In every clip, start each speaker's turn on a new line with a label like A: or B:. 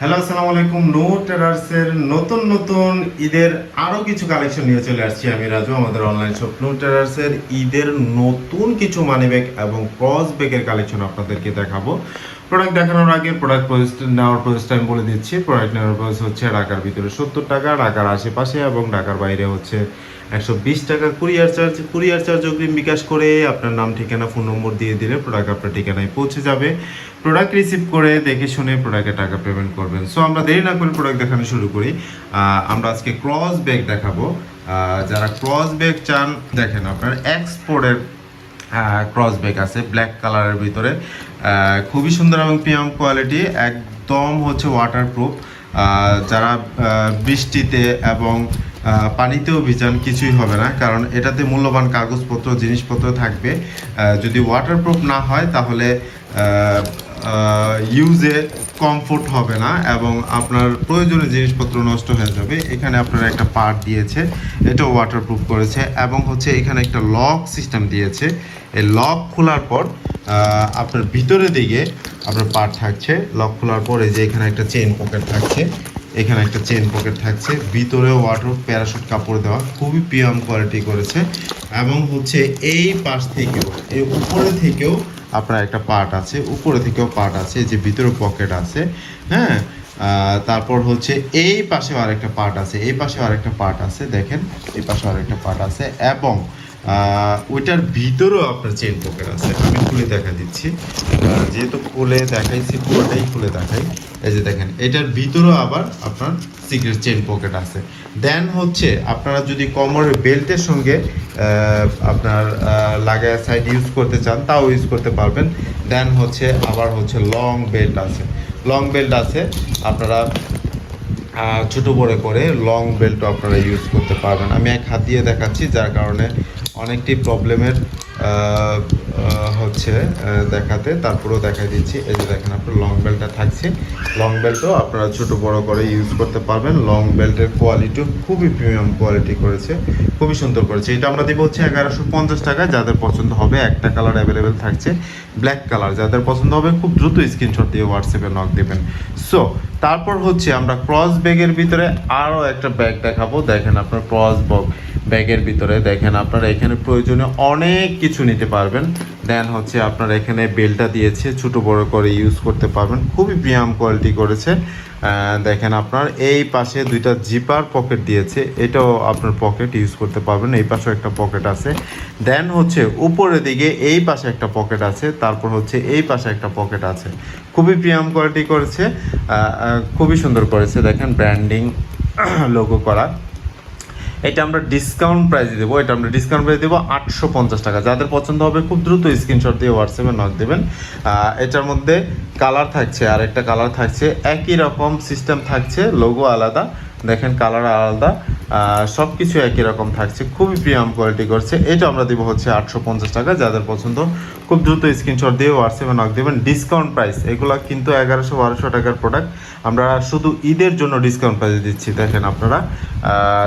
A: Hello, আসসালামু আলাইকুম। No টেরার্সের নতুন নতুন ঈদের আরও কিছু কালেকশন নিয়ে চলে আসছি আমি রাজু, আমাদের অনলাইন শপ নো টেরার্সের ঈদের নতুন কিছু মানি ব্যাগ এবং ক্রস ব্যাগের কালেকশন আপনাদেরকে দেখাবো। প্রোডাক্ট দেখানোর আগে প্রোডাক্ট নেওয়ার প্রসেসটা আমি বলে দিচ্ছি। প্রোডাক্ট নেওয়ার প্রসেস হচ্ছে ঢাকার ভিতরে সত্তর টাকা, ঢাকার আশেপাশে এবং ঢাকার বাইরে হচ্ছে একশো বিশ টাকা কুরিয়ার চার্জ কুরিয়ার চার্জ অগ্রিম বিকাশ করে আপনার নাম, ঠিকানা ফোন নম্বর দিয়ে দিলে প্রোডাক্ট আপনার ঠিকানায় পৌঁছে যাবে। প্রোডাক্ট রিসিভ করে দেখে শুনে প্রোডাক্টের টাকা পেমেন্ট করবেন। সো আমরা দেরি না করে প্রোডাক্ট দেখানো শুরু করি। আমরা আজকে ক্রস ব্যাগ দেখাবো। যারা ক্রস ব্যাগ চান, দেখেন আপনার এক্সপোর্টের ক্রস ব্যাগ আছে ব্ল্যাক কালারের ভিতরে। খুবই সুন্দর এবং প্রিমিয়াম কোয়ালিটি একদম হচ্ছে ওয়াটারপ্রুফ যারা বৃষ্টিতে এবং পানিতেও ভিজান কিছুই হবে না, কারণ এটাতে মূল্যবান কাগজপত্র, জিনিসপত্র থাকবে। যদি ওয়াটারপ্রুফ না হয়, তাহলে ইউজে কমফোর্ট হবে না এবং আপনার প্রয়োজনীয় জিনিসপত্র নষ্ট হয়ে যাবে। এখানে আপনার একটা পার্ট দিয়েছে, এটাও ওয়াটারপ্রুফ করেছে এবং হচ্ছে এখানে একটা লক সিস্টেম দিয়েছে। এই লক খোলার পর আপনার ভিতরের দিকে আপনার পার্ট থাকছে। লক খোলার পর যে এখানে একটা চেন পকেট থাকছে। এখানে একটা চেন পকেট থাকছে। ভিতরেও ওয়াটার প্যারাশুট কাপড় দেওয়া খুবই প্রিয়াম কোয়ালিটি করেছে। এবং হচ্ছে এই পাশ থেকেও, এই উপরে থেকেও আপনার একটা পার্ট আছে, উপরে থেকেও পার্ট আছে যে ভিতরে পকেট আছে হ্যাঁ? তারপর হচ্ছে এই পাশেও আরেকটা পার্ট আছে, এই পাশেও আরেকটা পার্ট আছে, দেখেন, এই পাশেও আরেকটা পার্ট আছে, এবং ওইটার ভিতরেও আপনার চেন পকেট আছে। আমি খুলে দেখা দিচ্ছি। যেহেতু খুলে দেখাইছি, পুরোটাই খুলে দেখাই। এই যে দেখেন, এটার ভিতরেও আবার আপনার সিক্রেট চেন পকেট আছে। দেন হচ্ছে, আপনারা যদি কোমরের বেল্টের সঙ্গে আপনার লাগায় সাইড ইউজ করতে চান, তাও ইউজ করতে পারবেন। দেন হচ্ছে, আবার হচ্ছে লং বেল্ট আছে। লং বেল্ট আছে, আপনারা ছোট বড় করে লং বেল্টও আপনারা ইউজ করতে পারবেন। আমি এক হাত দিয়ে দেখাচ্ছি, যার কারণে অনেকটি প্রবলেমের হচ্ছে দেখাতে। তারপরেও দেখা দিচ্ছি। এই যে দেখেন আপনার লং বেল্টটা থাকছে। লং বেল্টও আপনারা ছোট বড় করে ইউজ করতে পারবেন। লং বেল্টের কোয়ালিটিও খুবই প্রিমিয়াম কোয়ালিটি করেছে। খুবই সুন্দর করেছে। এটা আমরা দিব হচ্ছে এগারোশো পঞ্চাশ টাকা। যাদের পছন্দ হবে, একটা কালার অ্যাভেলেবেল থাকছে। ব্ল্যাক কালার যাদের পছন্দ হবে, খুব দ্রুত স্ক্রিনশট দিয়ে হোয়াটসঅ্যাপে নক দেবেন। সো তারপর হচ্ছে আমরা ক্রস ব্যাগের ভিতরে আরও একটা ব্যাগ দেখাবো। দেখেন আপনার ক্রস ব্যাগের ভিতরে। দেখেন আপনারা এখানে প্রয়োজনে অনেক কিছু নিতে পারবেন। দেন হচ্ছে আপনার এখানে বেলটা দিয়েছে, ছোট বড় করে ইউজ করতে পারবেন। খুবই প্রিয়াম কোয়ালিটি করেছে। দেখেন আপনার এই পাশে দুইটা জিপার পকেট দিয়েছে, এটাও আপনার পকেট ইউজ করতে পারবেন। এই পাশেও একটা পকেট আছে। দেন হচ্ছে উপরের দিকে এই পাশে একটা পকেট আছে, তারপর হচ্ছে এই পাশে একটা পকেট আছে। খুবই প্রিয়াম কোয়ালিটি করেছে। খুবই সুন্দর করেছে। দেখেন ব্র্যান্ডিং লোগো করা। এটা আমরা ডিসকাউন্ট প্রাইসে দেবো, এটা আমরা ডিসকাউন্ট প্রাইস দেবো আটশো পঞ্চাশ টাকা। যাদের পছন্দ হবে খুব দ্রুত স্ক্রিনশট দিয়ে হোয়াটসঅ্যাপে নক দেবেন। এটার মধ্যে কালার থাকছে আর একটা কালার থাকছে, একই রকম সিস্টেম থাকছে লোগো আলাদা। দেখেন কালার আলাদা সব কিছু একই রকম থাকছে, খুবই প্রিয়াম কোয়ালিটি করছে। এটা আমরা দিব হচ্ছে আটশো পঞ্চাশ টাকা, যাদের পছন্দ খুব দ্রুত স্ক্রিনশট দিয়ে হোয়াটসঅ্যাপে নক দেবেন। ডিসকাউন্ট প্রাইস এগুলো কিন্তু এগারোশো বারোশো টাকার প্রোডাক্ট আমরা শুধু ঈদের জন্য ডিসকাউন্ট প্রাইসে দিচ্ছি, দেখেন আপনারা।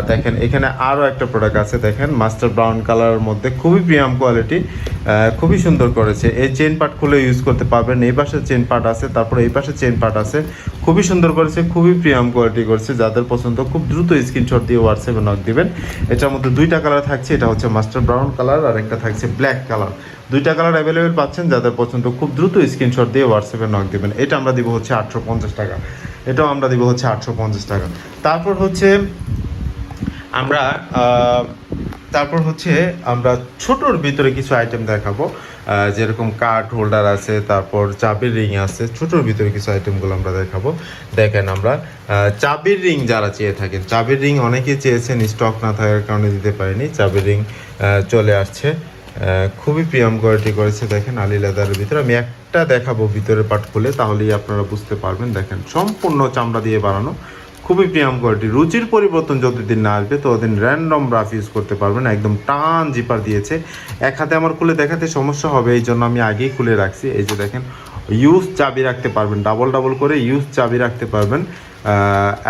A: দেখেন, এখানে আরও একটা প্রোডাক্ট আছে, দেখেন মাস্টার ব্রাউন কালারের মধ্যে, খুবই প্রিয়াম কোয়ালিটি খুবই সুন্দর করেছে। এই চেন পার্ট খুলে ইউজ করতে পারবেন, এই পাশে চেন পার্ট আছে, তারপরে এই পাশে চেন পার্ট আছে। খুবই সুন্দর করেছে, খুবই প্রিয়াম কোয়ালিটি করেছে। যাদের পছন্দ, খুব দ্রুত স্ক্রিনশট দিয়ে হোয়াটসঅ্যাপে নক দিবেন। এটার মধ্যে দুইটা কালার থাকছে, এটা হচ্ছে মাস্টার ব্রাউন কালার আর একটা থাকছে ব্ল্যাক কালার দুইটা কালার অ্যাভেলেবেল পাচ্ছেন, যাদের পছন্দ খুব দ্রুত স্ক্রিনশট দিয়ে হোয়াটসঅ্যাপে নক দেবেন। এটা আমরা দিব হচ্ছে আটশো পঞ্চাশ টাকা। এটাও আমরা দিব হচ্ছে আটশো পঞ্চাশ টাকা। তারপর হচ্ছে আমরা তারপর হচ্ছে আমরা ছোটোর ভিতরে কিছু আইটেম দেখাবো। যেরকম কার্ড হোল্ডার আছে, তারপর চাবির রিং আছে, ছোটোর ভিতরে কিছু আইটেমগুলো আমরা দেখাবো। দেখেন আমরা চাবির রিং যারা চেয়ে থাকেন, চাবির রিং অনেকে চেয়েছেন স্টক না থাকার কারণে দিতে পারিনি। চাবির রিং চলে আসছে। খুবই প্রিয়াম কোয়ালিটি করেছে, দেখেন আলি লেদারের ভিতরে। আমি একটা দেখাবো ভিতরের পাট খুলে, তাহলেই আপনারা বুঝতে পারবেন। দেখেন, সম্পূর্ণ চামড়া দিয়ে বানানো। খুবই প্রিয়াম কোয়ালিটি রুচির পরিবর্তন যতদিন না আসবে, ততদিন র্যান্ডম রাফ ইউজ করতে পারবেন। একদম টান জিপার দিয়েছে। এক হাতে আমার খুলে দেখাতে সমস্যা হবে, এই জন্য আমি আগেই খুলে রাখছি। এই যে দেখেন ইউজ চাবি রাখতে পারবেন। ডাবল ডাবল করে ইউজ চাবি রাখতে পারবেন।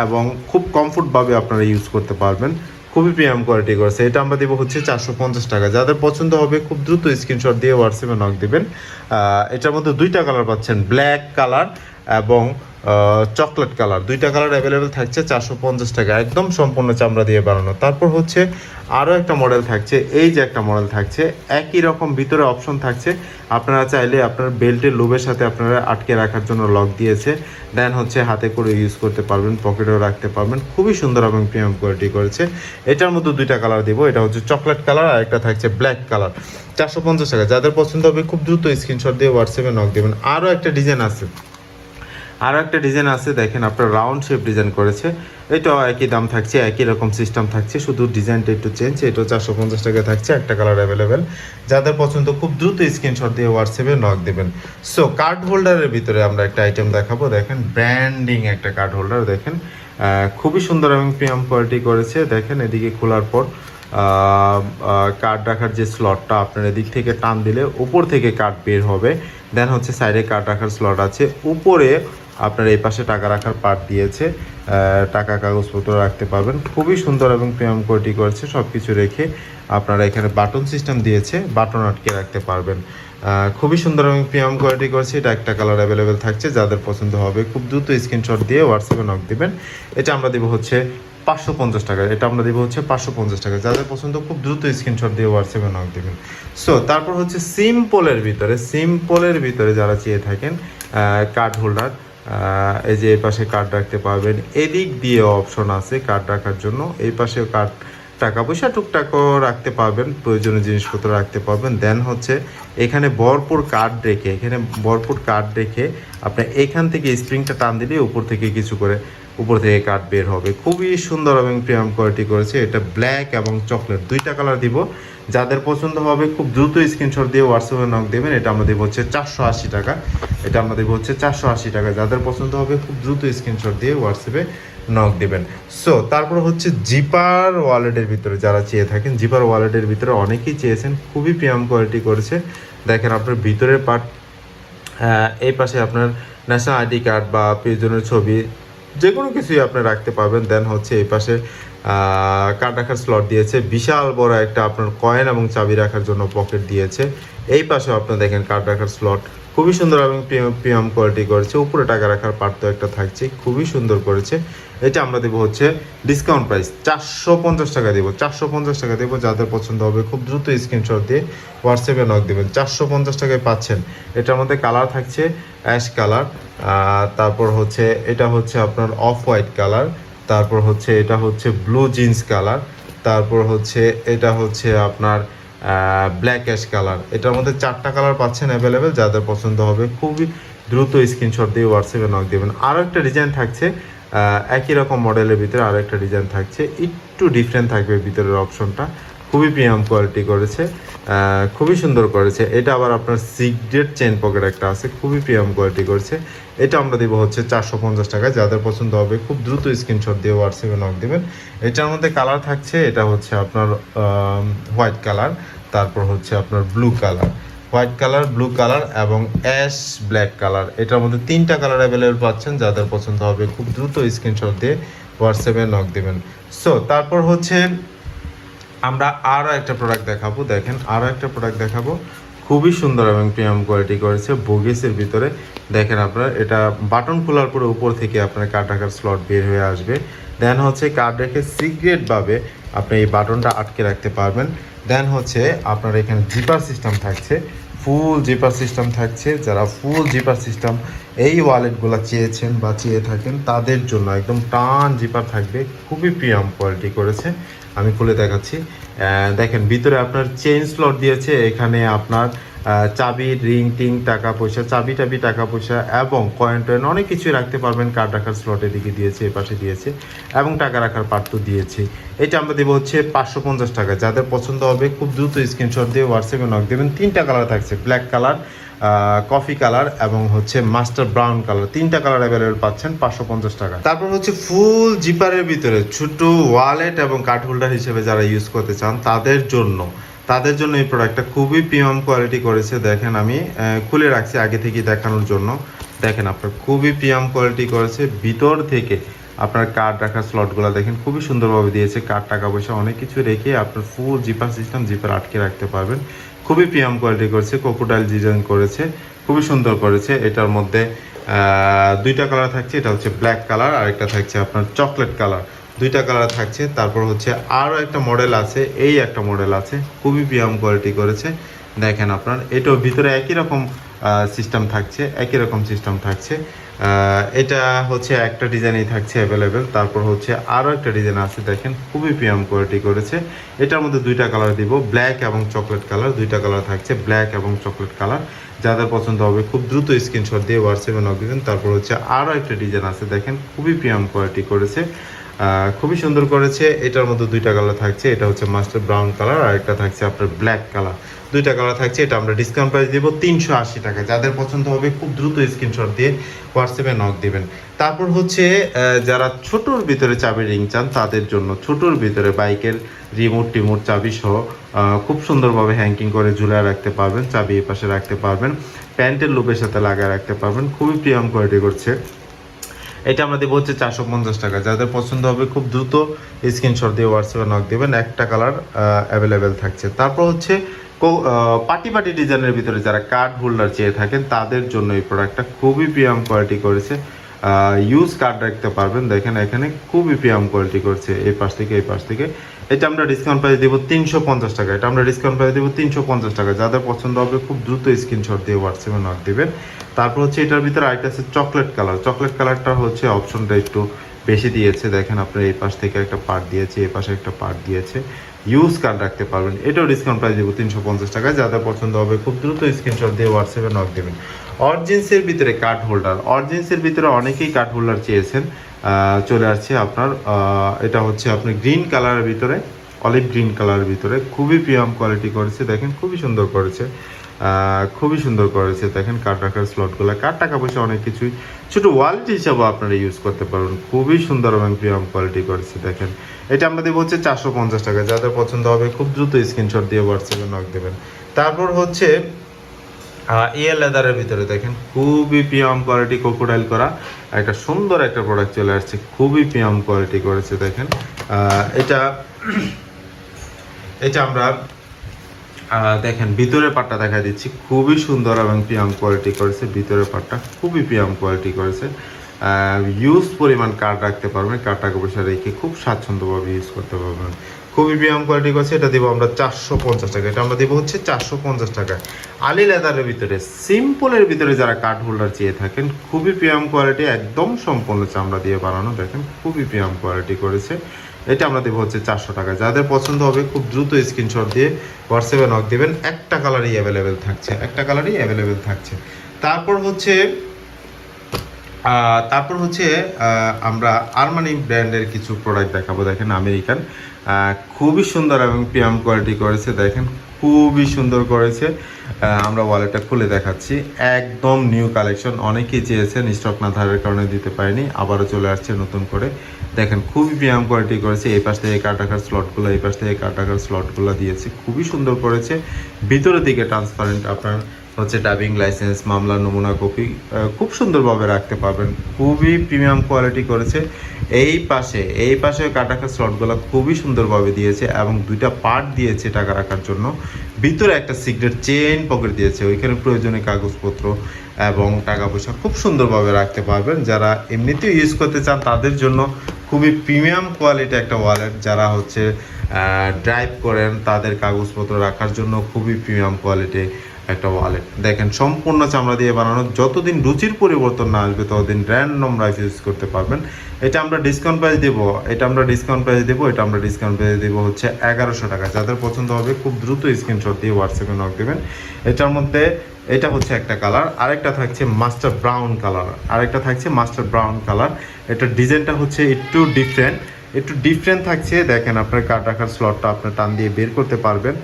A: এবং খুব কমফোর্টভাবে আপনারা ইউজ করতে পারবেন। খুবই প্রিয়াম কোয়ালিটি করছে। এটা আমরা দেবো হচ্ছে চারশো পঞ্চাশ টাকা। যাদের পছন্দ হবে, খুব দ্রুত স্ক্রিনশট দিয়ে হোয়াটসঅ্যাপে নক দেবেন। এটার মধ্যে দুইটা কালার পাচ্ছেন ব্ল্যাক কালার এবং চকলেট কালার দুইটা কালার অ্যাভেলেবেল থাকছে চারশো পঞ্চাশ টাকা। একদম সম্পূর্ণ চামড়া দিয়ে বানানো। তারপর হচ্ছে আরও একটা মডেল থাকছে। এই যে একটা মডেল থাকছে, একই রকম ভিতরে অপশন থাকছে। আপনারা চাইলে আপনার বেল্টের লোবের সাথে আপনারা আটকে রাখার জন্য লক দিয়েছে। দেন হচ্ছে হাতে করে ইউজ করতে পারবেন পকেটেও রাখতে পারবেন। খুবই সুন্দর এবং প্রিমিয়াম কোয়ালিটি করেছে। এটার মধ্যে দুইটা কালার দিব। এটা হচ্ছে চকলেট কালার আর একটা থাকছে ব্ল্যাক কালার চারশো পঞ্চাশ টাকা। যাদের পছন্দ হবে খুব দ্রুত স্ক্রিনশট দিয়ে হোয়াটসঅ্যাপে নক দেবেন। আরও একটা ডিজাইন আছে। আরও একটা ডিজাইন আছে, দেখেন আপনার রাউন্ড শেপ ডিজাইন করেছে। এটাও একই দাম থাকছে, একই রকম সিস্টেম থাকছে, শুধু ডিজাইনটা একটু চেঞ্জ এটাও চারশো পঞ্চাশ টাকা থাকছে, একটা কালার অ্যাভেলেবেল যাদের পছন্দ, খুব দ্রুত স্ক্রিনশট দিয়ে হোয়াটসঅ্যাপে নক দেবেন। সো কার্ড হোল্ডারের ভিতরে আমরা একটা আইটেম দেখাবো, দেখেন ব্র্যান্ডিং একটা কার্ড হোল্ডার দেখেন খুবই সুন্দর এবং প্রিয়াম কোয়ালিটি করেছে। দেখেন, এদিকে খোলার পর কার্ড রাখার যে স্লটটা আপনার এদিক থেকে টান দিলে উপর থেকে কার্ড বের হবে। দেন হচ্ছে সাইডে কার্ড রাখার স্লট আছে। উপরে আপনার এই পাশে টাকা রাখার পার্ট দিয়েছে। টাকা, কাগজপত্র রাখতে পারবেন। খুবই সুন্দর এবং প্রিয়াম কোয়ালিটি করেছে। সব কিছু রেখে আপনারা এখানে বাটন সিস্টেম দিয়েছে। বাটন আটকে রাখতে পারবেন। খুবই সুন্দর এবং প্রিয়াম কোয়ালিটি করেছে। এটা একটা কালার অ্যাভেলেবেল থাকছে। যাদের পছন্দ হবে, খুব দ্রুত স্ক্রিনশট দিয়ে হোয়াটসঅ্যাপে নক দিবেন। এটা আমরা দেবো হচ্ছে পাঁচশো পঞ্চাশ টাকা। এটা আমরা দেবো হচ্ছে পাঁচশো পঞ্চাশ টাকা। যাদের পছন্দ, খুব দ্রুত স্ক্রিনশট দিয়ে হোয়াটসঅ্যাপে নক দিবেন। সো তারপর হচ্ছে সিম্পলের ভিতরে সিম্পলের ভিতরে যারা চেয়ে থাকেন কার্ড হোল্ডার এই যে এই পাশে কার্ড রাখতে পারবেন। এদিক দিয়ে অপশন আছে কার্ড রাখার জন্য। এই পাশেও কার্ড টাকা পয়সা টুকটাকও রাখতে পারবেন, প্রয়োজনীয় জিনিসপত্র রাখতে পারবেন। দেন হচ্ছে এখানে ভরপুর কার্ড রেখে, এখানে ভরপুর কার্ড রেখে আপনি এখান থেকে স্প্রিংটা টান দিলে উপর থেকে কিছু করে উপর থেকে কার্ড বের হবে। খুবই সুন্দর এবং প্রিয়াম কোয়ালিটি করেছে। এটা ব্ল্যাক এবং চকলেট দুইটা কালার দিব। যাদের পছন্দ হবে খুব দ্রুত স্ক্রিনশট দিয়ে হোয়াটসঅ্যাপে নক দেবেন। এটা আমরা দেবো হচ্ছে চারশো আশি টাকা। এটা আমরা দেবো হচ্ছে চারশো আশি টাকা। যাদের পছন্দ হবে খুব দ্রুত স্ক্রিনশট দিয়ে হোয়াটসঅ্যাপে নক দিবেন। সো তারপর হচ্ছে জিপার ওয়ালেটের ভিতরে যারা চেয়ে থাকেন, জিপার ওয়ালেটের ভিতরে অনেকেই চেয়েছেন, খুবই প্রিয়াম কোয়ালিটি করেছে। দেখেন আপনার ভিতরের পার্ট এই পাশে আপনার ন্যাশনাল আইডি কার্ড বা প্রিয়জনের ছবি যে কোনো কিছুই আপনি রাখতে পারবেন। দেন হচ্ছে এই পাশে কার্ড রাখার স্লট দিয়েছে। বিশাল বড় একটা আপনার কয়েন এবং চাবি রাখার জন্য পকেট দিয়েছে। এই পাশেও আপনি দেখেন কার্ড রাখার স্লট খুবই সুন্দর এবং প্রিমিয়াম কোয়ালিটি করেছে। উপরে টাকা রাখার পার্ট তো একটা থাকছে খুবই সুন্দর করেছে। এটা আমরা দেবো হচ্ছে ডিসকাউন্ট প্রাইস চারশো পঞ্চাশ টাকা দেবো, চারশো পঞ্চাশ টাকা দেবো। যাদের পছন্দ হবে, খুব দ্রুত স্ক্রিনশট দিয়ে হোয়াটসঅ্যাপে নক দেবেন। চারশো পঞ্চাশ টাকায় পাচ্ছেন। এটার মধ্যে কালার থাকছে অ্যাশ কালার তারপর হচ্ছে এটা হচ্ছে আপনার অফ হোয়াইট কালার তারপর হচ্ছে এটা হচ্ছে ব্লু জিন্স কালার তারপর হচ্ছে এটা হচ্ছে আপনার ব্ল্যাক অ্যাশ কালার এটার মধ্যে চারটা কালার পাচ্ছেন অ্যাভেলেবেল যাদের পছন্দ হবে, খুবই দ্রুত স্ক্রিনশট দিয়ে হোয়াটসঅ্যাপে নক দেবেন। আরও একটা ডিজাইন থাকছে একই রকম মডেলের ভিতরে আরও একটা ডিজাইন থাকছে। একটু ডিফারেন্ট থাকবে ভিতরের অপশনটা খুবই প্রিমিয়াম কোয়ালিটি করেছে খুবই সুন্দর করেছে। এটা আবার আপনার সিগ্রেট চেন পকেট একটা আছে, খুবই প্রিমিয়াম কোয়ালিটি করেছে। এটা আমরা দেবো হচ্ছে চারশো পঞ্চাশ টাকা যাদের পছন্দ হবে, খুব দ্রুত স্ক্রিনশট দিয়ে হোয়াটসঅ্যাপে নক দেবেন। এটার মধ্যে কালার থাকছে, এটা হচ্ছে আপনার হোয়াইট কালার তারপর হচ্ছে আপনার blue colour white colour, blue colour এবং অ্যাশ ব্ল্যাক কালার। এটার মধ্যে তিনটা কালার অ্যাভেলেবেল পাচ্ছেন, যাদের পছন্দ হবে খুব দ্রুত স্ক্রিনশট দিয়ে হোয়াটসঅ্যাপে নক দেবেন। সো তারপর হচ্ছে আমরা আরও একটা প্রোডাক্ট দেখাবো। দেখেন আরও একটা প্রোডাক্ট দেখাবো। খুবই সুন্দর এবং প্রিমিয়াম কোয়ালিটি করেছে বোগেসের ভিতরে। দেখেন আপনার, এটা বাটন খোলার পরে উপর থেকে আপনার কার্ড রাখার স্লট বের হয়ে আসবে। দেন হচ্ছে কার্ড রেখে সিক্রেটভাবে আপনি এই বাটনটা আটকে রাখতে পারবেন। দেন হচ্ছে আপনার এখানে জিপার সিস্টেম থাকছে ফুল জিপার সিস্টেম থাকছে। যারা ফুল জিপার সিস্টেম এই ওয়ালেটগুলো চেয়েছেন বা চেয়ে থাকেন, তাদের জন্য একদম টান জিপার থাকবে। খুবই প্রিয়াম কোয়ালিটি করেছে। আমি খুলে দেখাচ্ছি। দেখেন, ভিতরে আপনার চেইন স্লট দিয়েছে, এখানে আপনার চাবি রিং টিং টাকা পয়সা, চাবি টাবি, টাকা পয়সা এবং কয়েন টয়েন অনেক কিছুই রাখতে পারবেন কার্ড রাখার স্লট এদিকে দিয়েছে, এপাশে পাশে দিয়েছে এবং টাকা রাখার পার্ট দিয়েছে। এটা আমরা দেবো হচ্ছে পাঁচশো পঞ্চাশ টাকা। যাদের পছন্দ হবে, খুব দ্রুত স্ক্রিনশট দিয়ে হোয়াটসঅ্যাপে নক দেবেন। তিনটা কালার থাকছে ব্ল্যাক কালার কফি কালার এবং হচ্ছে মাস্টার ব্রাউন কালার তিনটা কালার অ্যাভেলেবেল পাচ্ছেন, পাঁচশো পঞ্চাশ টাকা। তারপর হচ্ছে ফুল জিপারের ভিতরে ছোট ওয়ালেট এবং কার্ড হোল্ডার হিসেবে যারা ইউজ করতে চান, তাদের জন্য। তাদের জন্য এই প্রোডাক্টটা খুবই প্রিমিয়াম কোয়ালিটি করেছে, দেখেন আমি খুলে রাখছি আগে থেকে দেখানোর জন্য। দেখেন আপনার খুবই প্রিমিয়াম কোয়ালিটি করেছে, ভিতর থেকে আপনার কার্ড রাখার স্লটগুলো দেখেন, খুবই সুন্দরভাবে দিয়েছে। কার্ড টাকা পয়সা অনেক কিছু রেখে আপনার ফুল জিপার সিস্টেম জিপার আটকে রাখতে পারবেন। খুবই প্রিমিয়াম কোয়ালিটি করেছে কোকোডাইল ডিজাইন করেছে, খুবই সুন্দর করেছে। এটার মধ্যে দুইটা কালার থাকছে, এটা হচ্ছে ব্ল্যাক কালার আর একটা থাকছে আপনার চকলেট কালার দুইটা কালার থাকছে, তারপর হচ্ছে আরও একটা মডেল আছে, এই একটা মডেল আছে, খুবই প্রিয়াম কোয়ালিটি করেছে। দেখেন আপনার এটাও ভিতরে একই রকম সিস্টেম থাকছে, একই রকম সিস্টেম থাকছে। এটা হচ্ছে একটা ডিজাইনই থাকছে অ্যাভেলেবেল তারপর হচ্ছে আরও একটা ডিজাইন আছে, দেখেন, খুবই প্রিয়াম কোয়ালিটি করেছে। এটার মধ্যে দুইটা কালার দিব ব্ল্যাক এবং চকলেট কালার দুইটা কালার থাকছে ব্ল্যাক এবং চকলেট কালার যাদের পছন্দ হবে, খুব দ্রুত স্ক্রিনশট দিয়ে হোয়াটসঅ্যাপে নক দিবেন। তারপর হচ্ছে আরও একটা ডিজাইন আছে, দেখেন, খুবই প্রিয়াম কোয়ালিটি করেছে। খুবই সুন্দর করেছে। এটার মধ্যে দুইটা কালার থাকছে। এটা হচ্ছে মাস্টার ব্রাউন কালার আর একটা থাকছে আপনার ব্ল্যাক কালার দুইটা কালার থাকছে, এটা আমরা ডিসকাউন্ট প্রাইস দেবো, তিনশো আশি টাকা যাদের পছন্দ হবে খুব দ্রুত স্ক্রিনশট দিয়ে হোয়াটসঅ্যাপে নক দিবেন। তারপর হচ্ছে যারা ছোটোর ভিতরে চাবি রিং চান, তাদের জন্য ছোটোর ভিতরে বাইকের রিমোট টিমোট চাবি সহ খুব সুন্দরভাবে হ্যাঙ্কিং করে ঝুলে রাখতে পারবেন, চাবি এ পাশে রাখতে পারবেন, প্যান্টের লুপের সাথে লাগায় রাখতে পারবেন, খুবই প্রিয়াম কোয়ালিটি করছে। এটা আমরা দেবো হচ্ছে চারশো পঞ্চাশ টাকা। যাদের পছন্দ হবে খুব দ্রুত স্ক্রিনশট দিয়ে হোয়াটসঅ্যাপে নক দেবেন, একটা কালার অ্যাভেলেবেল থাকছে। তারপর হচ্ছে পার্টি পার্টি ডিজাইনের ভিতরে যারা কার্ড হোল্ডার চেয়ে থাকেন, তাদের জন্য এই প্রোডাক্টটা খুবই প্রিয়াম কোয়ালিটি করেছে। ইউজ কার্ড রাখতে পারবেন। দেখেন এখানে খুবই প্রিয়াম কোয়ালিটি করছে, এই পাশ থেকে, এই পাশ থেকে। এটা আমরা ডিসকাউন্ট প্রাইস দেবো তিনশো পঞ্চাশ টাকা। এটা আমরা ডিসকাউন্ট প্রাইস দেবো তিনশো পঞ্চাশ টাকা। যাদের পছন্দ হবে খুব দ্রুত স্ক্রিনশট দিয়ে হোয়াটসঅ্যাপে নক দেবেন। তারপর হচ্ছে এটার ভিতরে আরেকটা আছে চকলেট কালার চকলেট কালারটা হচ্ছে অপশনটা একটু বেশি দিয়েছে। দেখেন আপনার এই পাশ থেকে একটা পার্ট দিয়েছে, এই পাশে একটা পার্ট দিয়েছে। ইউজ কার্ড রাখতে পারবেন। এটাও ডিসকাউন্ট প্রাইস দেবো তিনশো পঞ্চাশ টাকা যাদের পছন্দ হবে খুব দ্রুত স্ক্রিনশট দিয়ে হোয়াটসঅ্যাপে নক দেবেন। অরজিন্সের ভিতরে কার্ড হোল্ডার অরজিন্সের ভিতরে অনেকেই কার্ড হোল্ডার চেয়েছেন। চলে আসছে আপনার এটা হচ্ছে আপনার গ্রিন কালারের ভিতরে অলিভ গ্রিন কালারের ভিতরে খুবই প্রিয়াম কোয়ালিটি করেছে। দেখেন খুবই সুন্দর করেছে। খুবই সুন্দর করেছে। দেখেন কাঠ রাখার স্লটগুলো কাঠ টাকা পয়সা অনেক কিছুই। ছোটো ওয়ালেট হিসাবে আপনারা ইউজ করতে পারবেন। খুবই সুন্দর এবং প্রিয়াম কোয়ালিটি করেছে। দেখেন এটা আমরা দেবো হচ্ছে চারশো পঞ্চাশ টাকা। যাদের পছন্দ হবে, খুব দ্রুত স্ক্রিনশট দিয়ে হোয়াটসঅ্যাপে নক দেবেন। তারপর হচ্ছে ইয়ার লেদারের ভিতরে দেখেন, খুবই প্রিয়াম কোয়ালিটি কোকোডাইল করা। একটা সুন্দর একটা প্রোডাক্ট চলে আসছে, খুবই প্রিয়াম কোয়ালিটি করেছে, দেখেন। এটা এটা আমরা দেখেন, ভিতরের পাটটা দেখা দিচ্ছি। খুবই সুন্দর এবং প্রিয়াম কোয়ালিটি করেছে, ভিতরের পাটটা খুবই প্রিয়াম কোয়ালিটি করেছে। ইউজ পরিমাণ কার্ড রাখতে পারবেন। কার্ড টাকা পয়সা রেখে খুব স্বাচ্ছন্দ্যভাবে ইউজ করতে পারবেন। খুবই প্রিয়াম কোয়ালিটি করেছে এটা দেবো আমরা চারশো পঞ্চাশ টাকা। এটা আমরা দেবো হচ্ছে চারশো পঞ্চাশ টাকা। আলি লেদারের ভিতরে, সিম্পলের ভিতরে যারা কার্ড হোল্ডার চেয়ে থাকেন, খুবই প্রিয়াম কোয়ালিটি একদম সম্পূর্ণ চামড়া দিয়ে বানানো। দেখেন, খুবই প্রিয়াম কোয়ালিটি করেছে। এটা আমরা দেবো হচ্ছে চারশো টাকা। যাদের পছন্দ হবে, খুব দ্রুত স্ক্রিনশট দিয়ে হোয়াটসঅ্যাপে নক দেবেন। একটা কালারই অ্যাভেলেবেল থাকছে, একটা কালারই অ্যাভেলেবেল থাকছে। তারপর হচ্ছে তারপর হচ্ছে আমরা আরমানি ব্র্যান্ডের কিছু প্রোডাক্ট দেখাবো। দেখেন আমেরিকান খুবই সুন্দর এবং প্রিয়াম কোয়ালিটি করেছে। দেখেন, খুবই সুন্দর করেছে। আমরা ওয়ালেটটা খুলে দেখাচ্ছি। একদম নিউ কালেকশন অনেকেই চেয়েছেন স্টক না থাকার কারণে দিতে পারিনি। আবারও চলে আসছে নতুন করে। দেখেন, খুবই প্রিয়াম কোয়ালিটি করেছে। এই পাশ থেকে কার টাকার স্লটগুলো এই পাশ থেকে কার টাকার স্লটগুলো দিয়েছে। খুবই সুন্দর করেছে। ভিতরের দিকে ট্রান্সপারেন্ট আপনার হচ্ছে ডাবিং লাইসেন্স মামলা, নমুনা কপি খুব সুন্দরভাবে রাখতে পারবেন। খুবই প্রিমিয়াম কোয়ালিটি করেছে। এই পাশে এই পাশে কাটাকা স্লটগুলো খুবই সুন্দরভাবে দিয়েছে এবং দুইটা পার্ট দিয়েছে টাকা রাখার জন্য। ভিতরে একটা সিগারেট চেন পকেট দিয়েছে, ওইখানে প্রয়োজনীয় কাগজপত্র এবং টাকা পয়সা খুব সুন্দরভাবে রাখতে পারবেন। যারা এমনিতেও ইউজ করতে চান, তাদের জন্য খুবই প্রিমিয়াম কোয়ালিটি একটা ওয়ালেট যারা হচ্ছে ড্রাইভ করেন, তাদের কাগজপত্র রাখার জন্য খুবই প্রিমিয়াম কোয়ালিটি একটা ওয়ালেট দেখেন, সম্পূর্ণ চামড়া দিয়ে বানানো, যতদিন রুচির পরিবর্তন না আসবে, ততদিন র্যান্ডম রাইস ইউজ করতে পারবেন। এটা আমরা ডিসকাউন্ট প্রাইস দেবো, এটা আমরা ডিসকাউন্ট প্রাইস দেবো, এটা আমরা ডিসকাউন্ট প্রাইস দেবো হচ্ছে এগারোশো টাকা। যাদের পছন্দ হবে, খুব দ্রুত স্ক্রিনশট দিয়ে হোয়াটসঅ্যাপে নক দেবেন। এটার মধ্যে, এটা হচ্ছে একটা কালার আরেকটা থাকছে মাস্টার ব্রাউন কালার আরেকটা থাকছে মাস্টার ব্রাউন কালার এটার ডিজাইনটা হচ্ছে একটু ডিফারেন্ট একটু ডিফারেন্ট থাকছে, দেখেন আপনার কার্ড রাখার স্লটটা আপনার টান দিয়ে বের করতে পারবেন।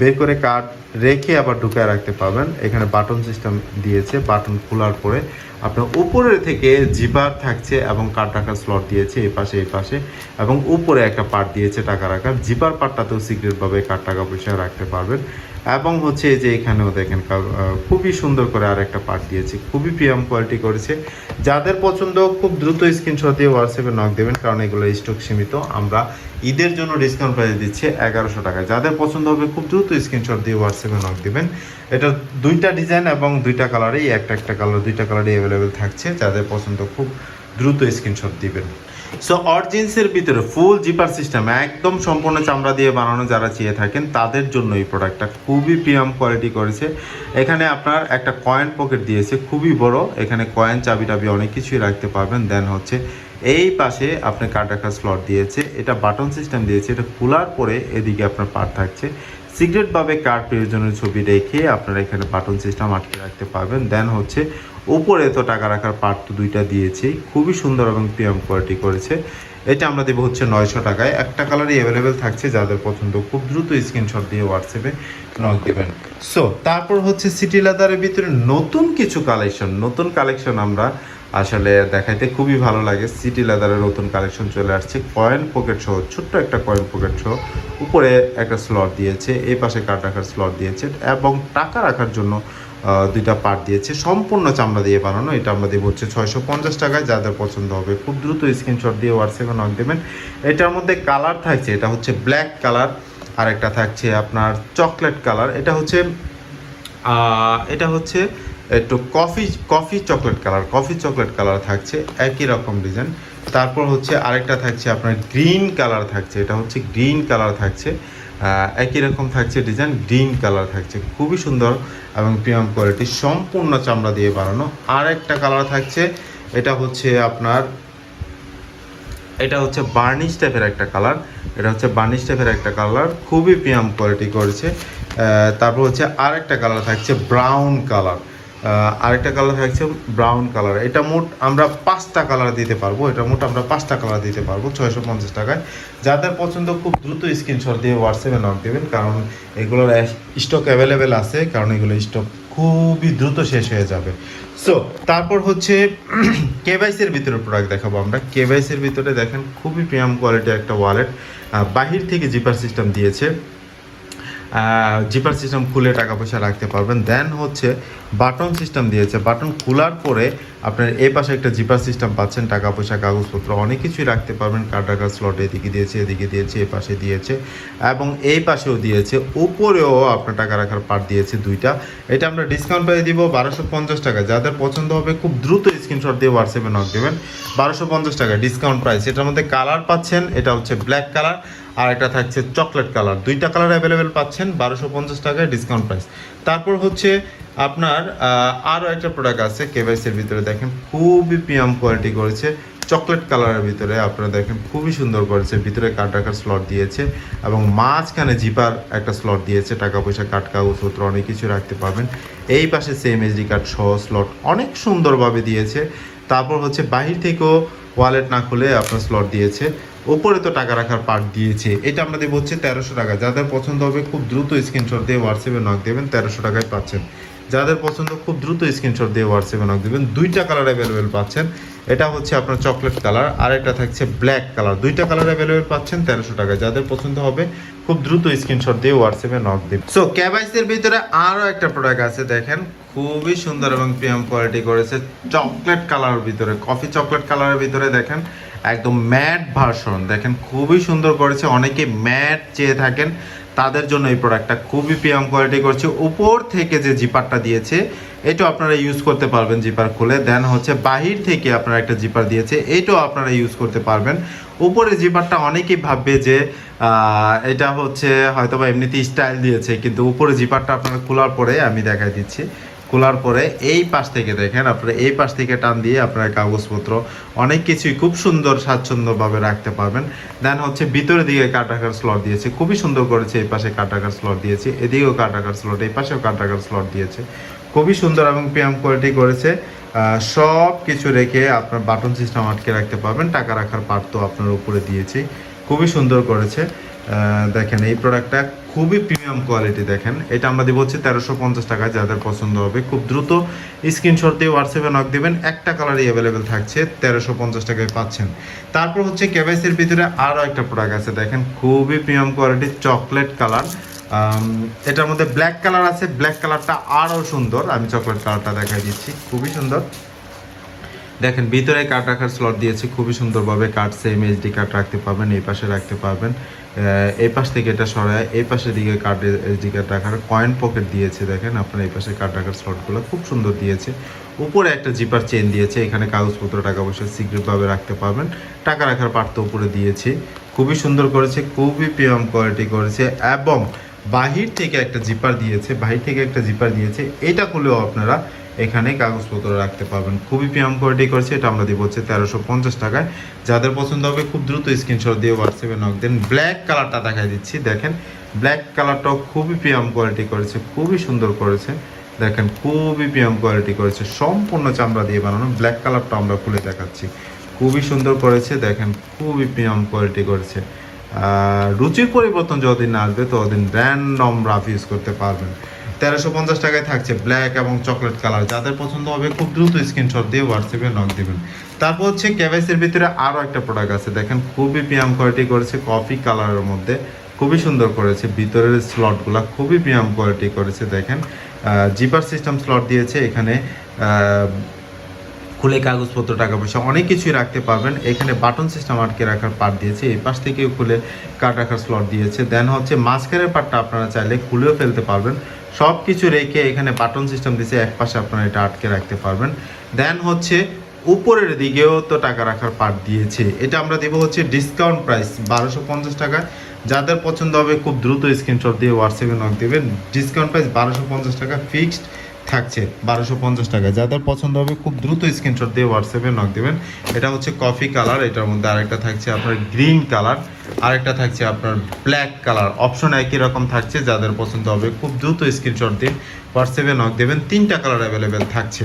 A: বের করে কার্ড রেখে আবার ঢুকায় রাখতে পারবেন। এখানে বাটন সিস্টেম দিয়েছে, বাটন খোলার পরে আপনার উপরে থেকে জিপার থাকছে এবং কার্ড রাখার স্লট দিয়েছে, এই পাশে এই পাশে, এবং উপরে একটা পার্ট দিয়েছে টাকা রাখার। জিপার পার্টটাতেও সিক্রেটভাবে কার্ড টাকা পয়সা রাখতে পারবেন। এবং হচ্ছে যে এখানেও দেখেন খুবই সুন্দর করে আর একটা পার্ট দিয়েছে, খুবই প্রিয়াম কোয়ালিটি করেছে। যাদের পছন্দ, খুব দ্রুত স্ক্রিনশট দিয়ে হোয়াটসঅ্যাপে নক দেবেন, কারণ এগুলো স্টক সীমিত। আমরা ঈদের জন্য ডিসকাউন্ট প্রাইস দিচ্ছি এগারোশো টাকা। যাদের পছন্দ হবে, খুব দ্রুত স্ক্রিনশট দিয়ে হোয়াটসঅ্যাপে নক দেবেন। এটা দুইটা ডিজাইন এবং দুইটা কালারেই একটা একটা কালার দুইটা কালারই অ্যাভেলেবেল থাকছে। যাদের পছন্দ, খুব দ্রুত স্ক্রিনশট দিবেন। সো অরজিন্সের ভিতরে ফুল জিপার সিস্টেম একদম সম্পূর্ণ চামড়া দিয়ে বানানো যারা চেয়ে থাকেন, তাদের জন্য এই প্রোডাক্টটা খুবই প্রিমিয়াম কোয়ালিটি করেছে। এখানে আপনার একটা কয়েন পকেট দিয়েছে, খুবই বড়। এখানে কয়েন চাবি টাবি অনেক কিছুই রাখতে পারবেন। দেন হচ্ছে, এই পাশে আপনি কার্ড রাখার স্লট দিয়েছে। এটা বাটন সিস্টেম দিয়েছে, এটা খোলার পরে এদিকে আপনার পার থাকছে। সিক্রেটভাবে কার্ড প্রয়োজনের ছবি রেখে আপনারা এখানে বাটন সিস্টেম আটকে রাখতে পারবেন। দেন হচ্ছে উপরে তো টাকা রাখার পার্ট তো দুইটা দিয়েছি। খুবই সুন্দর এবং প্রিয়াম কোয়ালিটি করেছে। এটা আমরা দেবো হচ্ছে নয়শো টাকায়। একটা কালারই অ্যাভেলেবেল থাকছে, যাদের পছন্দ খুব দ্রুত স্ক্রিনশট দিয়ে হোয়াটসঅ্যাপে নক দেবেন। সো তারপর হচ্ছে সিটি লাদারের ভিতরে নতুন কিছু কালেকশন নতুন কালেকশন আমরা আসলে দেখাইতে খুবই ভালো লাগে। সিটি লেদারের নতুন কালেকশন চলে আসছে। কয়েন পকেট সহ ছোট্ট একটা কয়েন পকেট সহ উপরে একটা স্লট দিয়েছে, এই পাশে কার্ড রাখার স্লট দিয়েছে এবং টাকা রাখার জন্য দুইটা পার্ট দিয়েছে। সম্পূর্ণ চামড়া দিয়ে বানানো, এটা আমরা দেবো হচ্ছে ছয়শো পঞ্চাশ টাকায়। যাদের পছন্দ হবে, খুব দ্রুত স্ক্রিনশট দিয়ে হোয়াটসঅ্যাপে নক দেবেন। এটার মধ্যে কালার থাকছে, এটা হচ্ছে ব্ল্যাক কালার আর একটা থাকছে আপনার চকলেট কালার এটা হচ্ছে এটা হচ্ছে একটু coffee coffee chocolate colour coffee chocolate colour থাকছে, একই রকম ডিজাইন তারপর হচ্ছে আরেকটা থাকছে আপনার গ্রিন কালার থাকছে, এটা হচ্ছে গ্রিন কালার থাকছে। একই রকম থাকছে ডিজাইন গ্রিন কালার থাকছে। খুবই সুন্দর এবং প্রিমিয়াম কোয়ালিটি সম্পূর্ণ চামড়া দিয়ে বানানো। আর একটা কালার থাকছে, এটা হচ্ছে আপনার, এটা হচ্ছে বার্নিশ টাইপের একটা কালার এটা হচ্ছে বার্নিশ টাইপের একটা কালার খুবই প্রিয়াম কোয়ালিটি করেছে। তারপর হচ্ছে আরেকটা কালার থাকছে ব্রাউন কালার আরেকটা কালার থাকছে ব্রাউন কালার এটা মোট আমরা পাঁচটা কালার দিতে পারব। এটা মোট আমরা পাঁচটা কালার দিতে পারব ছয়শো পঞ্চাশ টাকায়। যাদের পছন্দ, খুব দ্রুত স্ক্রিনশট দিয়ে হোয়াটসঅ্যাপে নক দেবেন। কারণ এগুলোর স্টক অ্যাভেলেবেল আছে। কারণ এগুলো স্টক খুবই দ্রুত শেষ হয়ে যাবে। সো তারপর হচ্ছে কেভাইসের ভিতরে প্রোডাক্ট দেখাবো আমরা। কেভাইসের ভিতরে দেখেন, খুবই প্রিয়াম কোয়ালিটি একটা ওয়ালেট বাহির থেকে জিপার সিস্টেম দিয়েছে। জিপার সিস্টেম খুলে টাকা পয়সা রাখতে পারবেন। দেন হচ্ছে বাটন সিস্টেম দিয়েছে। বাটন খোলার পরে আপনার এই পাশে একটা জিপার সিস্টেম পাচ্ছেন, টাকা পয়সা, কাগজপত্র, অনেক কিছুই রাখতে পারবেন। কার্ড রাখার স্লট এদিকে দিয়েছে এদিকে দিয়েছে, এ পাশে দিয়েছে এবং এই পাশেও দিয়েছে। উপরেও আপনার টাকা রাখার পার্ট দিয়েছে দুইটা। এটা আমরা ডিসকাউন্ট পেয়ে দিব বারোশো পঞ্চাশ টাকা। যাদের পছন্দ হবে খুব দ্রুত স্ক্রিনশট দিয়ে হোয়াটসঅ্যাপে নক দেবেন। বারোশো পঞ্চাশ টাকা ডিসকাউন্ট প্রাইস এটার মধ্যে কালার পাচ্ছেন, এটা হচ্ছে ব্ল্যাক কালার আর একটা থাকছে চকলেট কালার। দুইটা কালার অ্যাভেলেবেল পাচ্ছেন, বারোশো পঞ্চাশ টাকায় ডিসকাউন্ট প্রাইস তারপর হচ্ছে আপনার আরও একটা প্রোডাক্ট আছে কেভাইসের ভিতরে, দেখেন খুবই প্রিয়াম কোয়ালিটি করেছে। চকলেট কালারের ভিতরে আপনারা দেখেন খুবই সুন্দর করেছে, ভিতরে কার্ড রাখার স্লট দিয়েছে এবং মাঝখানে জিপার একটা স্লট দিয়েছে টাকা পয়সা কাঠ কাগজপত্র অনেক কিছু রাখতে পারবেন। এই পাশে সেম এসডি কার্ড সহ স্লট অনেক সুন্দরভাবে দিয়েছে। তারপর হচ্ছে বাহির থেকেও ওয়ালেট না খুলে আপনার স্লট দিয়েছে। ওপরে তো টাকা রাখার পার্ট দিয়েছে। এটা আমরা দেবো হচ্ছে তেরোশো টাকা। যাদের পছন্দ হবে খুব দ্রুত স্ক্রিনশট দিয়ে হোয়াটসঅ্যাপে নক দেবেন, তেরোশো টাকায় পাচ্ছেন। যাদের পছন্দ খুব দ্রুত স্ক্রিনশট দিয়ে হোয়াটসঅ্যাপে নক দেবেন, দুইটা কালার অ্যাভেলেবেল পাচ্ছেন। এটা হচ্ছে আপনার চকলেট কালার আর একটা থাকছে ব্ল্যাক কালার দুইটা কালার অ্যাভেলেবেল পাচ্ছেন তেরোশো টাকায়। যাদের পছন্দ হবে খুব দ্রুত স্ক্রিনশট দিয়ে হোয়াটসঅ্যাপে নক দেবেন। সো ক্যাবাইসের ভিতরে আরও একটা প্রোডাক্ট আছে, দেখেন। খুবই সুন্দর এবং প্রিয়াম কোয়ালিটি করেছে চকলেট কালারের ভিতরে। কফি চকলেট কালারের ভিতরে দেখেন। একদম ম্যাট ভার্সন। দেখেন খুবই সুন্দর করেছে। অনেকে ম্যাট চেয়ে থাকেন। তাদের জন্য এই প্রোডাক্টটা খুবই প্রিয়াম কোয়ালিটি করছে। উপর থেকে যে জিপারটা দিয়েছে, এটাও আপনারা ইউজ করতে পারবেন জিপার খুলে। দেন হচ্ছে বাহির থেকে আপনারা একটা জিপার দিয়েছে, এটাও আপনারা ইউজ করতে পারবেন। উপরে জিপারটা অনেকেই ভাববে যে এটা হচ্ছে হয়তো বা এমনিতেই স্টাইল দিয়েছে, কিন্তু উপরে জিপারটা আপনারা খোলার পরে আমি দেখাই দিচ্ছি। খোলার পরে এই পাশ থেকে দেখেন আপনারা, এই পাশ থেকে টান দিয়ে আপনার কাগজপত্র অনেক কিছুই খুব সুন্দর স্বাচ্ছন্দ্যভাবে রাখতে পারবেন। দেন হচ্ছে ভিতরের দিকে কাট রাখার স্লট দিয়েছে। খুবই সুন্দর করেছে এই পাশে কাট রাখার স্লট দিয়েছে। এদিকেও কাট রাখার স্লট এই পাশেও কাটাকার স্লট দিয়েছে। খুবই সুন্দর এবং প্রিয়াম কোয়ালিটি করেছে। সব কিছু রেখে আপনার বাটন সিস্টেম আটকে রাখতে পারবেন। টাকা রাখার পার্ট তো আপনার উপরে দিয়েছি। খুবই সুন্দর করেছে। দেখেন, এই প্রোডাক্টটা খুবই প্রিমিয়াম কোয়ালিটি দেখেন। এটা আমরা দিব হচ্ছে তেরোশো পঞ্চাশ টাকা যাদের পছন্দ হবে। খুব দ্রুত স্ক্রিনশট দিয়ে হোয়াটসঅ্যাপে নক দেবেন। একটা কালারই অ্যাভেলেবেল থাকছে, তেরোশো পঞ্চাশ টাকায় পাচ্ছেন। তারপর হচ্ছে কেভাইসির ভিতরে আরও একটা প্রোডাক্ট আছে, দেখেন, খুবই প্রিমিয়াম কোয়ালিটি চকলেট কালার এটার মধ্যে ব্ল্যাক কালার আছে ব্ল্যাক কালারটা আরও সুন্দর। আমি চকলেট কালারটা দেখাই দিচ্ছি, খুবই সুন্দর। দেখেন, ভিতরে কার্ড রাখার স্লট দিয়েছে, খুবই সুন্দরভাবে কার্ড সেম এইচডি কার্ড রাখতে পারবেন, এই পাশে রাখতে পারবেন। এই পাশ থেকে এটা সরায়, এই পাশের দিকে কার্ড এইচডি কার্ড রাখার কয়েন পকেট দিয়েছে, দেখেন আপনার এই পাশে কার্ড রাখার স্লটগুলো খুব সুন্দর দিয়েছে। উপরে একটা জিপার চেন দিয়েছে, এখানে কাগজপত্র, টাকা পয়সা সিক্রেটভাবে রাখতে পারবেন। টাকা রাখার পার্ট উপরে দিয়েছে। খুবই সুন্দর করেছে, খুবই প্রিমিয়াম কোয়ালিটি করেছে এবং বাহির থেকে একটা জিপার দিয়েছে, বাহির থেকে একটা জিপার দিয়েছে। এটা খুলেও আপনারা এখানে কাগজপত্র রাখতে পারবেন। খুবই প্রিমিয়াম কোয়ালিটি করেছে এটা আমরা দিব হচ্ছে তেরোশো পঞ্চাশ টাকায়। যাদের পছন্দ হবে, খুব দ্রুত স্ক্রিনশট দিয়ে হোয়াটসঅ্যাপে নক দেন। ব্ল্যাক কালারটা দেখাই দিচ্ছি, দেখেন। ব্ল্যাক কালারটাও খুবই প্রিমিয়াম কোয়ালিটি করেছে খুবই সুন্দর করেছে। দেখেন, খুবই প্রিমিয়াম কোয়ালিটি করেছে সম্পূর্ণ চামড়া দিয়ে বানানো। ব্ল্যাক কালারটা আমরা খুলে দেখাচ্ছি। খুবই সুন্দর করেছে, দেখেন, খুবই প্রিমিয়াম কোয়ালিটি করেছে রুচির পরিবর্তন যতদিন আসবে, ততদিন র্যান্ডম রাফ ইউজ করতে পারবেন। তেরোশো পঞ্চাশ টাকায় থাকছে ব্ল্যাক এবং চকলেট কালার যাদের পছন্দ হবে খুব দ্রুত স্ক্রিনশট দিয়ে হোয়াটসঅ্যাপে নক দিবেন। তারপর হচ্ছে ক্যাভাইসের ভিতরে আরও একটা প্রোডাক্ট আছে। দেখেন খুবই প্রিয়াম কোয়ালিটি করেছে কফি কালারের মধ্যে। খুবই সুন্দর করেছে। ভিতরের স্লটগুলো খুবই প্রিয়াম কোয়ালিটি করেছে। দেখেন জিপার সিস্টেম স্লট দিয়েছে। এখানে খুলে কাগজপত্র, টাকা পয়সা অনেক কিছুই রাখতে পারবেন। এখানে বাটন সিস্টেম আটকে রাখার পার্ট দিয়েছে। এই পাশ থেকেও খুলে কার্ড রাখার স্লট দিয়েছে। দেন হচ্ছে মাঝখানের পার্টটা আপনারা চাইলে খুলেও ফেলতে পারবেন। সব কিছু রেখে এখানে বাটন সিস্টেম দিয়েছে এক পাশে আপনারা এটা আটকে রাখতে পারবেন। দেন হচ্ছে উপরের দিকেও তো টাকা রাখার পার্ট দিয়েছে। এটা আমরা দেবো হচ্ছে ডিসকাউন্ট প্রাইস বারোশো পঞ্চাশ টাকা। যাদের পছন্দ হবে খুব দ্রুত স্ক্রিনশট দিয়ে হোয়াটসঅ্যাপে নক দেবেন। ডিসকাউন্ট প্রাইস বারোশো পঞ্চাশ টাকা ফিক্সড থাকছে, বারোশো পঞ্চাশ টাকা। যাদের পছন্দ হবে, খুব দ্রুত স্ক্রিনশট দিয়ে হোয়াটসঅ্যাপে নক দেবেন। এটা হচ্ছে কফি কালার এটার মধ্যে আরেকটা থাকছে আপনার গ্রিন কালার আরেকটা থাকছে আপনার ব্ল্যাক কালার অপশন একই রকম থাকছে, যাদের পছন্দ হবে, খুব দ্রুত স্ক্রিনশট দিয়ে হোয়াটসঅ্যাপে নক দেবেন, তিনটা কালার অ্যাভেলেবেল থাকছে।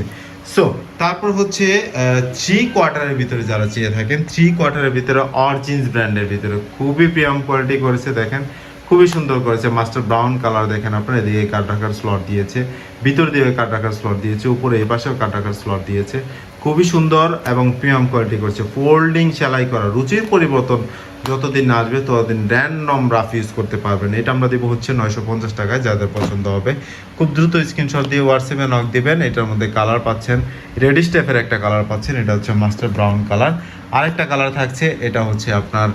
A: সো তারপর হচ্ছে থ্রি কোয়ার্টারের ভিতরে যারা চেয়ে থাকেন থ্রি কোয়ার্টারের ভিতরে অরজিন্স ব্র্যান্ডের ভিতরে। খুবই প্রিয়াম কোয়ালিটি করেছে, দেখেন। খুবই সুন্দর করেছে। মাস্টার ব্রাউন কালার দেখেন আপনার, এদিকে কাঠ রাখার স্লট দিয়েছে। ভিতর দিয়ে কাঠ রাখার স্লট দিয়েছে, উপরে এই পাশেও কাঠ রাখার স্লট দিয়েছে। খুবই সুন্দর এবং প্রিমিয়াম কোয়ালিটি করেছে। ফোল্ডিং সেলাই করা, রুচির পরিবর্তন যতদিন না আসবে, ততদিন র্যান্ডম রাফ ইউজ করতে পারবেন। এটা আমরা দেবো হচ্ছে নয়শো পঞ্চাশ টাকায়, যাদের পছন্দ হবে। খুব দ্রুত স্ক্রিনশট দিয়ে হোয়াটসঅ্যাপে নক দেবেন, এটার মধ্যে কালার পাচ্ছেন। রেডি স্টেপের একটা কালার পাচ্ছেন, এটা হচ্ছে মাস্টার ব্রাউন কালার আরেকটা কালার থাকছে, এটা হচ্ছে আপনার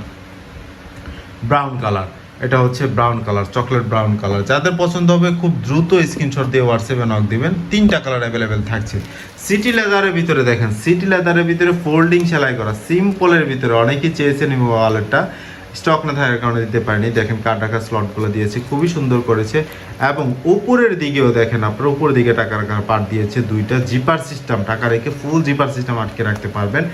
A: ব্রাউন কালার এটা হচ্ছে brown colour chocolate brown colour যাদের পছন্দ হবে খুব দ্রুত স্ক্রিনশট দিয়ে হোয়াটসঅ্যাপে নক দিবেন। তিনটা কালার অ্যাভেলেবেল থাকছে। সিটি লেদারের ভিতরে দেখেন সিটি লেদারের ভিতরে ফোল্ডিং সেলাই করা সিম্পলের ভিতরে। অনেকেই চেয়েছেন ওয়ালেটটা স্টক না থাকার কারণে দিতে পারিনি। দেখেন কার্ড রাখার স্লটগুলো দিয়েছে, খুবই সুন্দর করেছে। এবং উপরের দিকেও দেখেন আপনার উপরের দিকে টাকা রাখার পার্ট দিয়েছে দুইটা জিপার সিস্টেম টাকা রেখে ফুল জিপার সিস্টেম আটকে রাখতে পারবেন।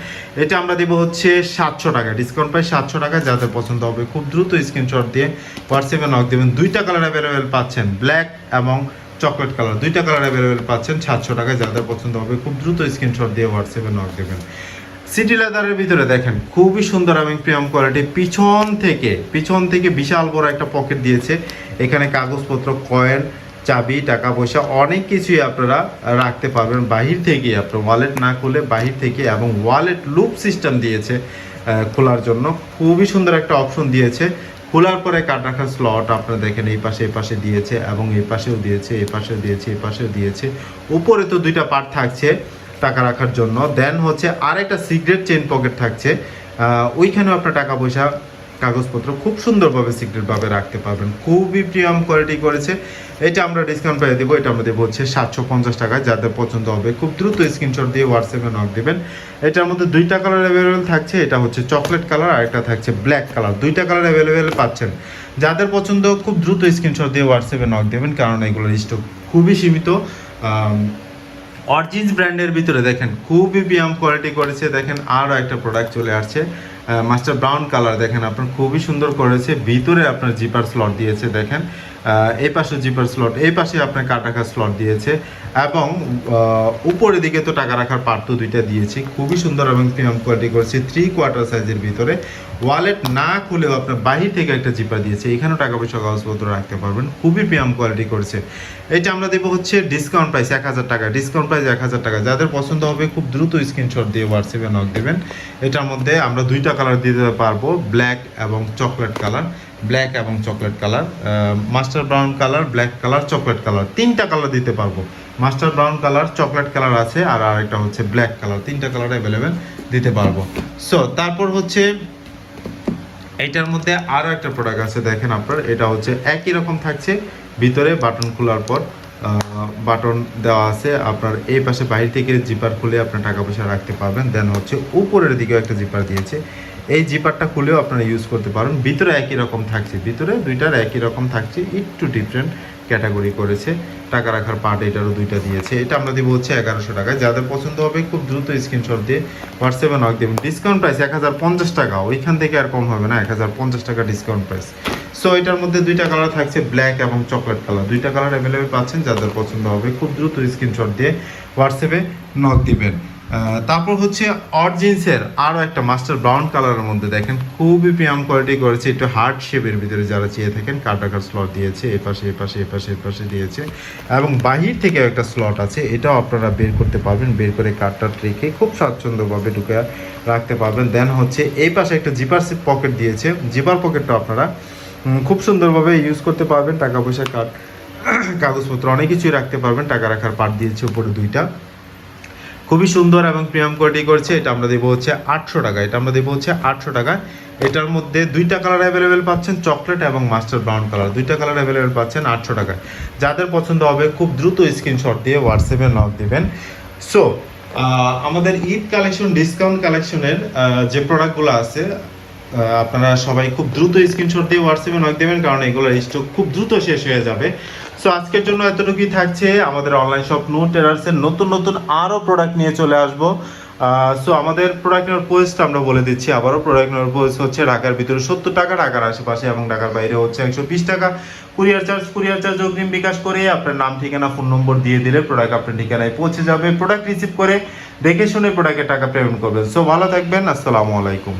A: এটা আমরা দেবো হচ্ছে সাতশো টাকা। ডিসকাউন্ট প্রাইস সাতশো টাকা, যাদের পছন্দ হবে খুব দ্রুত স্ক্রিনশট দিয়ে হোয়াটসঅ্যাপে নক দেবেন। দুইটা কালার অ্যাভেলেবেল পাচ্ছেন ব্ল্যাক এবং চকলেট কালার দুইটা কালার অ্যাভেলেবেল পাচ্ছেন সাতশো টাকায়। যাদের পছন্দ হবে খুব দ্রুত স্ক্রিনশট দিয়ে হোয়াটসঅ্যাপে নক দেবেন। সিটি লেদারের ভিতরে দেখেন, খুবই সুন্দর এবং প্রিয়াম কোয়ালিটি পিছন থেকে পিছন থেকে বিশাল বড় একটা পকেট দিয়েছে। এখানে কাগজপত্র কয়েন চাবি টাকা পয়সা অনেক কিছুই আপনারা রাখতে পারবেন। বাহির থেকে আপনার ওয়ালেট না খুলে বাহির থেকে এবং ওয়ালেট লুপ সিস্টেম দিয়েছে খোলার জন্য। খুবই সুন্দর একটা অপশন দিয়েছে। খোলার পরে কাট রাখার স্লট আপনারা দেখেন, এই পাশে এই পাশে দিয়েছে এবং এই পাশেও দিয়েছে, এই পাশেও দিয়েছে, এই পাশেও দিয়েছে। উপরে তো দুইটা পার্ট থাকছে। টাকা রাখার জন্য। দেন হচ্ছে আর একটা সিক্রেট চেন পকেট থাকছে ওইখানেও আপনার টাকা পয়সা, কাগজপত্র খুব সুন্দরভাবে সিক্রেটভাবে রাখতে পারবেন। খুবই প্রিয়াম কোয়ালিটি করেছে। এটা আমরা ডিসকাউন্ট প্রাইস দেবো, এটা আমরা দেবো হচ্ছে সাতশো পঞ্চাশ টাকা। যাদের পছন্দ হবে, খুব দ্রুত স্ক্রিনশট দিয়ে হোয়াটসঅ্যাপে নক দেবেন। এটার মধ্যে দুইটা কালার অ্যাভেলেবেল থাকছে। এটা হচ্ছে চকলেট কালার আর একটা থাকছে ব্ল্যাক কালার দুইটা কালার অ্যাভেলেবেল পাচ্ছেন। যাদের পছন্দ, খুব দ্রুত স্ক্রিনশট দিয়ে হোয়াটসঅ্যাপে নক দেবেন, কারণ এগুলোর স্টক খুবই সীমিত। অরজিন্স ব্র্যান্ডের ভিতরে দেখেন, খুবই বিয়াম কোয়ালিটি করেছে, দেখেন আরও একটা প্রোডাক্ট চলে আসছে। মাস্টার ব্রাউন কালার দেখেন, আপনার খুবই সুন্দর করেছে, ভিতরে আপনার জিপার স্লট দিয়েছে, দেখেন। এই পাশে জিপার স্লট এই পাশে আপনার কাটাকা স্লট দিয়েছে এবং উপরের দিকে তো টাকা রাখার পার্ট তো দুইটা দিয়েছি। খুবই সুন্দর এবং প্রিমিয়াম কোয়ালিটি করেছে থ্রি কোয়ার্টার সাইজের ভিতরে। ওয়ালেট না খুলেও আপনার বাহির থেকে একটা জিপার দিয়েছে, এখানেও টাকা পয়সা কাগজপত্র রাখতে পারবেন। খুবই প্রিমিয়াম কোয়ালিটি করেছে। এটা আমরা দেবো হচ্ছে ডিসকাউন্ট প্রাইস এক হাজার টাকা। ডিসকাউন্ট প্রাইস এক হাজার টাকা। যাদের পছন্দ হবে, খুব দ্রুত স্ক্রিনশট দিয়ে হোয়াটসঅ্যাপে নক দেবেন। এটার মধ্যে আমরা দুইটা কালার দিতে পারব ব্ল্যাক এবং চকলেট কালার ব্ল্যাক এবং chocolate colour master brown colour, black colour, chocolate colour, তিনটা কালার দিতে পারব। Master brown colour, chocolate colour আছে, আর আরেকটা হচ্ছে ব্ল্যাক কালার, তিনটা কালার অ্যাভেলেবেল দিতে পারব। সো তারপর হচ্ছে, এইটার মধ্যে আরও একটা প্রোডাক্ট আছে, দেখেন আপনার, এটা হচ্ছে একই রকম থাকছে, ভিতরে বাটন খোলার পর বাটন দেওয়া আছে, আপনার এই পাশে বাইরে থেকে জিপার খুলে আপনার টাকা পয়সা রাখতে পারবেন দেন হচ্ছে উপরের দিকেও একটা জিপার দিয়েছে। এই জিপারটা খুলেও আপনারা ইউজ করতে পারেন। ভিতরে একই রকম থাকছে, ভিতরে দুইটার একই রকম থাকছে, একটু ডিফারেন্ট ক্যাটাগরি করেছে। টাকা রাখার পার্ট এটারও দুইটা দিয়েছে। এটা আমরা দিব হচ্ছে এগারোশো টাকায়। যাদের পছন্দ হবে, খুব দ্রুত স্ক্রিনশট দিয়ে হোয়াটসঅ্যাপে নক দেবেন। ডিসকাউন্ট প্রাইস এক হাজার পঞ্চাশ টাকা। ওইখান থেকে আর কম হবে না এক হাজার পঞ্চাশ টাকা ডিসকাউন্ট প্রাইস সো এটার মধ্যে দুইটা কালার থাকছে ব্ল্যাক এবং চকলেট কালার দুইটা কালার অ্যাভেলেবেল পাচ্ছেন, যাদের পছন্দ হবে, খুব দ্রুত স্ক্রিনশট দিয়ে হোয়াটসঅ্যাপে নক দিবেন। তারপর হচ্ছে অরজিন্সের আরও একটা মাস্টার ব্রাউন কালারের মধ্যে দেখেন, খুবই প্রিয়াম কোয়ালিটি করেছে, একটু হার্ড শেপের ভিতরে যারা চেয়ে থাকেন, কাটাকার স্লট দিয়েছে এপাশে এপাশে এপাশে পাশে, এ পাশে এ পাশে দিয়েছে। এবং বাহির থেকেও একটা স্লট আছে, এটাও আপনারা বের করতে পারবেন, বের করে কাঠটা রেখে খুব স্বাচ্ছন্দ্যভাবে ঢুকে রাখতে পারবেন। দেন হচ্ছে এই পাশে একটা জিপার পকেট দিয়েছে জিপার পকেটটা আপনারা খুব সুন্দরভাবে ইউজ করতে পারবেন, টাকা পয়সা কার্ড কাগজপত্র অনেক কিছুই রাখতে পারবেন, টাকা রাখার পার্ট দিয়েছে উপরে দুইটা। খুবই সুন্দর এবং প্রিমিয়াম কোয়ালিটি করছে, এটা আমরা দেবো হচ্ছে আটশো টাকা, এটা আমরা দেবো হচ্ছে আটশো টাকা। এটার মধ্যে দুইটা কালার অ্যাভেলেবেল পাচ্ছেন, চকলেট এবং মাস্টার ব্রাউন কালার। দুইটা কালার অ্যাভেলেবেল পাচ্ছেন আটশো টাকায় যাদের পছন্দ হবে, খুব দ্রুত স্ক্রিনশট দিয়ে হোয়াটসঅ্যাপে নক দিবেন। সো আমাদের ঈদ কালেকশন ডিসকাউন্ট কালেকশনের যে প্রোডাক্টগুলো আছে আপনারা সবাই খুব দ্রুত স্ক্রিনশট দিয়ে হোয়াটসঅ্যাপে নক দেবেন, কারণ এগুলোর স্টক খুব দ্রুত শেষ হয়ে যাবে। সো আজকের জন্য এতটুকুই থাকছে। আমাদের অনলাইন শপ নো টেরার্সের নতুন নতুন আরও প্রোডাক্ট নিয়ে চলে আসব। সো আমাদের প্রোডাক্ট নেওয়ার পোস্ট আমরা বলে দিচ্ছি। আবারও প্রোডাক্ট নেওয়ার পোস্ট হচ্ছে ঢাকার ভিতরে সত্তর টাকা, ঢাকার আশেপাশে এবং ঢাকার বাইরে হচ্ছে একশো বিশ টাকা। কুরিয়ার চার্জ কুরিয়ার চার্জ অগ্রিম বিকাশ করে আপনার নাম, ঠিকানা ফোন নম্বর দিয়ে দিলে প্রোডাক্ট আপনার ঠিকানায় পৌঁছে যাবে। প্রোডাক্ট রিসিভ করে দেখে শুনে প্রোডাক্টের টাকা পেমেন্ট করবেন। সো ভালো থাকবেন। আসসালামু আলাইকুম।